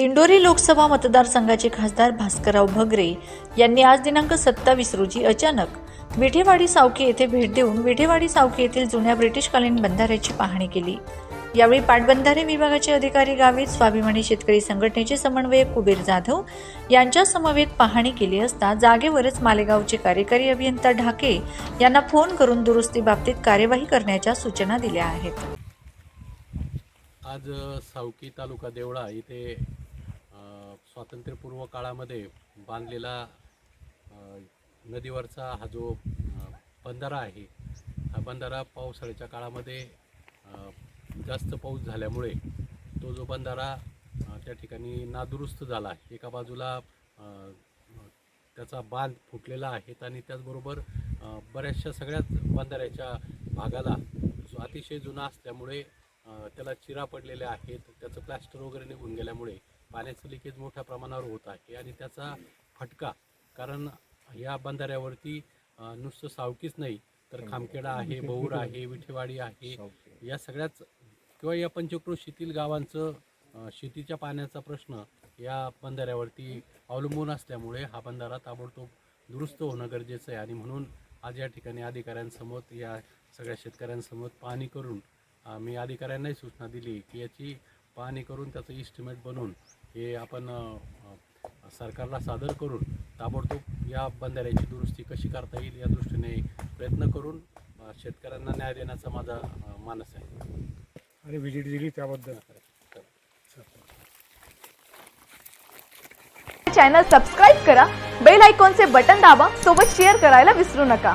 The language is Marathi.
दिंडोरी लोकसभा मतदारसंघाचे खासदार भास्करराव भगरे यांनी आज दिनांक सत्तावीस रोजी अचानक विठेवाडी सावकी येथे भेट देऊन विठेवाडी सावकी येथील जुन्या ब्रिटिशकालीन बंधाऱ्याची पाहणी केली. यावेळी पाटबंधारे विभागाचे अधिकारी गावीत स्वाभिमानी शेतकरी संघटनेचे समन्वयक कुबेर जाधव यांच्या समवेत पाहणी केली असता जागेवरच मालेगावचे कार्यकारी अभियंता ढाके यांना फोन करून दुरुस्ती बाबतीत कार्यवाही करण्याच्या सूचना दिल्या आहेत. आज सावकी तालुका देवळा इथे स्वातंत्र्यपूर्व काळामध्ये बांधलेला नदीवरचा हा जो बंधारा आहे हा बंधारा पावसाळ्याच्या काळामध्ये जास्त पाऊस झाल्यामुळे तो जो बंधारा त्या ठिकाणी नादुरुस्त झाला. आहे एका बाजूला त्याचा बांध फुटलेला आहे आणि त्याचबरोबर बऱ्याचशा सगळ्याच बंधाऱ्याच्या भागाला जो अतिशय जुना असल्यामुळे त्याला चिरा पडलेल्या आहेत. त्याचं प्लॅस्टर वगैरे निघून गेल्यामुळे पाण्याचं लिकेज मोठ्या प्रमाणावर होत आहे आणि त्याचा फटका कारण या बंधाऱ्यावरती नुसतं सावकीच नाही तर खामखेडा आहे बौर आहे विठेवाडी आहे या सगळ्याच किंवा या पंचक्रोशीतील गावांचं शेतीच्या पाण्याचा प्रश्न या बंधाऱ्यावरती अवलंबून असल्यामुळे हा बंधारा ताबडतोब दुरुस्त होणं गरजेचं आहे. आणि म्हणून आज या ठिकाणी अधिकाऱ्यांसमोर या सगळ्या शेतकऱ्यांसमोर पाहणी करून मी अधिकाऱ्यांनाही सूचना दिली की याची पाहणी करून त्याचं इस्टिमेट बनवून हे आपण सरकारला सादर करून ताबडतोब या बंधाऱ्याची दुरुस्ती कशी करता येईल या दृष्टीने प्रयत्न करून शेतकऱ्यांना न्याय देण्याचा माझा मानस आहे. आणि व्हिजिट दिली त्याबद्दल. चॅनल सबस्क्राईब करा बेल आयकॉनचे बटन दाबा सोबत शेअर करायला विसरू नका.